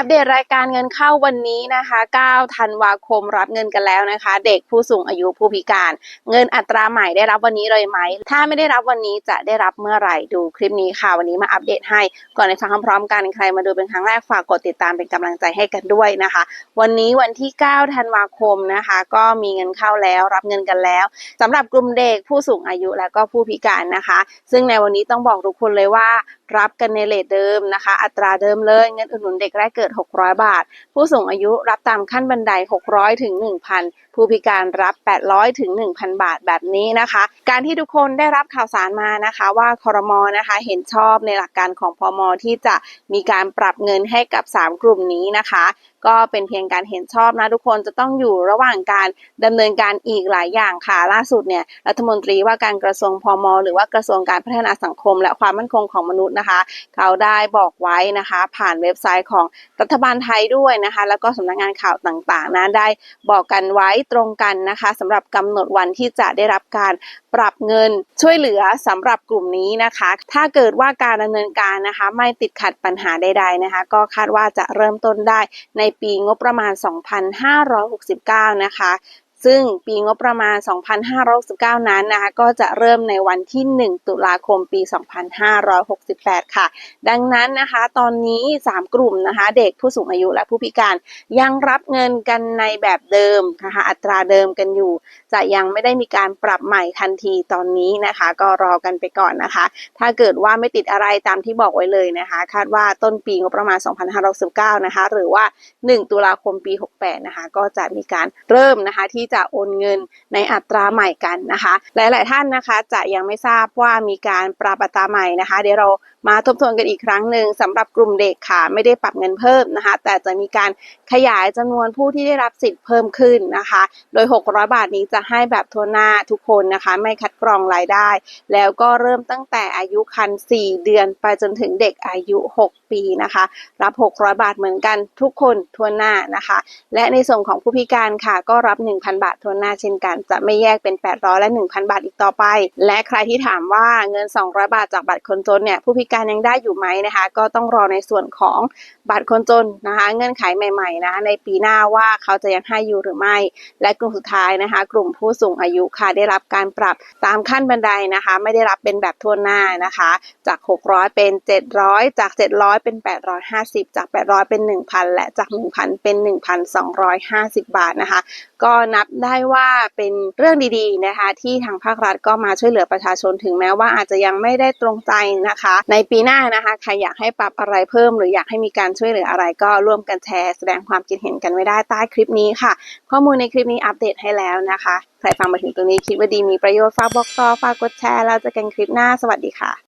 อัปเดตรายการเงินเข้าวันนี้นะคะ 9 ธันวาคมรับเงินกันแล้วนะคะ เด็กผู้สูงอายุผู้พิการ เงินอัตราใหม่ได้รับวันนี้เลยไหม ถ้าไม่ได้รับวันนี้จะได้รับเมื่อไหร่ดูคลิปนี้ค่ะวันนี้มาอัปเดตให้ก่อนในฟังพร้อมกันใครมาดูเป็นครั้งแรกฝากกดติดตามเป็นกำลังใจให้กันด้วยนะคะ วันนี้วันที่ 9 ธันวาคมนะคะ ก็มีเงินเข้าแล้วรับเงินกันแล้วสำหรับกลุ่มเด็กผู้สูงอายุและก็ผู้พิการนะคะ ซึ่งในวันนี้ต้องบอกทุกคนเลยว่ารับกันในเลทเดิมนะคะ อัตราเดิมเลยเงินอุดหนุนเด็กแรกเกิด600 บาท ผู้สูงอายุรับตามขั้นบันได 600 ถึง 1,000 ผู้พิการรับ 800 ถึง 1,000 บาทแบบนี้นะคะ การที่ทุกคนได้รับข่าวสารมานะคะ ว่าคอรมอนะคะเห็นชอบในหลักการของพมที่จะมีการปรับเงินให้กับ 3 กลุ่มนี้นะคะ ก็เป็นเพียงการเห็นชอบนะทุกคนจะต้องอยู่ระหว่างการดำเนินการอีกหลายอย่างค่ะล่าสุดเนี่ยรัฐมนตรีว่าการกระทรวงพมหรือว่ากระทรวงการพัฒนาสังคม และความมั่นคงของมนุษย์นะคะ เขาได้บอกไว้นะคะ ผ่านเว็บไซต์ของรัฐบาลไทยด้วยนะคะ แล้วก็สำนักงานข่าวต่างๆนะได้บอกกันไว้ตรงกันนะคะสำหรับกำหนดวันที่จะได้รับการปรับเงินช่วยเหลือสำหรับกลุ่มนี้นะคะ ถ้าเกิดว่าการดำเนินการนะคะ ไม่ติดขัดปัญหาใด ๆนะคะ ก็คาดว่าจะเริ่มต้นได้ในปีงบประมาณ 2569 นะคะ ซึ่งปีงบประมาณ 2569 นั้นนะคะก็จะเริ่มในวันที่ 1 ตุลาคมปี 2568 ค่ะ ดังนั้นนะคะตอนนี้ 3 กลุ่มนะคะเด็กผู้สูงอายุและผู้พิการยังรับเงินกันในแบบเดิมนะคะอัตราเดิมกันอยู่ จะยังไม่ได้มีการปรับใหม่ทันทีตอนนี้นะคะ ก็รอกันไปก่อนนะคะ ถ้าเกิดว่าไม่ติดอะไรตามที่บอกไว้เลยนะคะ คาดว่าต้นปีงบประมาณ 2569 นะคะหรือว่า 1 ตุลาคมปี 68 นะคะก็จะมีการเริ่มนะคะที่จะโอนเงินในอัตราใหม่กันนะคะ หลาย ๆ ท่านนะคะจะยังไม่ทราบว่ามีการปรับอัตราใหม่นะคะ เดี๋ยวเรามาทบทวนกันอีกครั้งหนึ่งสำหรับกลุ่มเด็กค่ะไม่ได้ปรับเงินเพิ่มนะคะ แต่จะมีการขยายจำนวนผู้ที่ได้รับสิทธิ์เพิ่มขึ้นนะคะ โดย 600 บาทนี้จะให้แบบทั่วหน้าทุกคนนะคะ ไม่คัดกรองรายได้ แล้วก็เริ่มตั้งแต่อายุคัน4เดือนไปจนถึงเด็กอายุ 6 ปีนะคะ รับ 600 บาทเหมือนกันทุกคนทั่วหน้านะคะ และในส่วนของผู้พิการค่ะ ก็รับ 1,000 บาททั่วหน้าเช่นกัน จะไม่แยกเป็น 800 และ 1,000 บาทอีกต่อไป และใครที่ถามว่าเงิน 200 บาทจากบัตรคนจนเนี่ยผู้พิการยังได้อยู่ไหมนะคะ ก็ต้องรอในส่วนของบัตรคนจนนะคะ เงื่อนไขใหม่ๆนะคะในปีหน้าว่าเขาจะยังให้อยู่หรือไม่ และกลุ่มสุดท้ายนะคะ กลุ่มผู้สูงอายุค่ะได้รับการปรับตามขั้นบันไดนะคะ ไม่ได้รับเป็นแบบทั่วหน้านะคะ จาก 600 เป็น 700 จาก 700เป็น 850 จาก 800 เป็น 1,000 และจาก 1,000 เป็น 1,250 บาทนะคะ ก็นับได้ว่าเป็นเรื่องดีๆนะคะ ที่ทางภาครัฐก็มาช่วยเหลือประชาชนถึงแม้ว่าอาจจะยังไม่ได้ตรงใจนะคะ ในปีหน้านะคะใครอยากให้ปรับอะไรเพิ่ม หรืออยากให้มีการช่วยเหลืออะไรก็ร่วมกันแชร์ แสดงความคิดเห็นกันไว้ได้ใต้คลิปนี้ค่ะ ข้อมูลในคลิปนี้อัปเดตให้แล้วนะคะ ใครฟังมาถึงตรงนี้คิดว่าดีมีประโยชน์ฝากบอกต่อฝากกดแชร์แล้วเจอกันคลิปหน้าสวัสดีค่ะ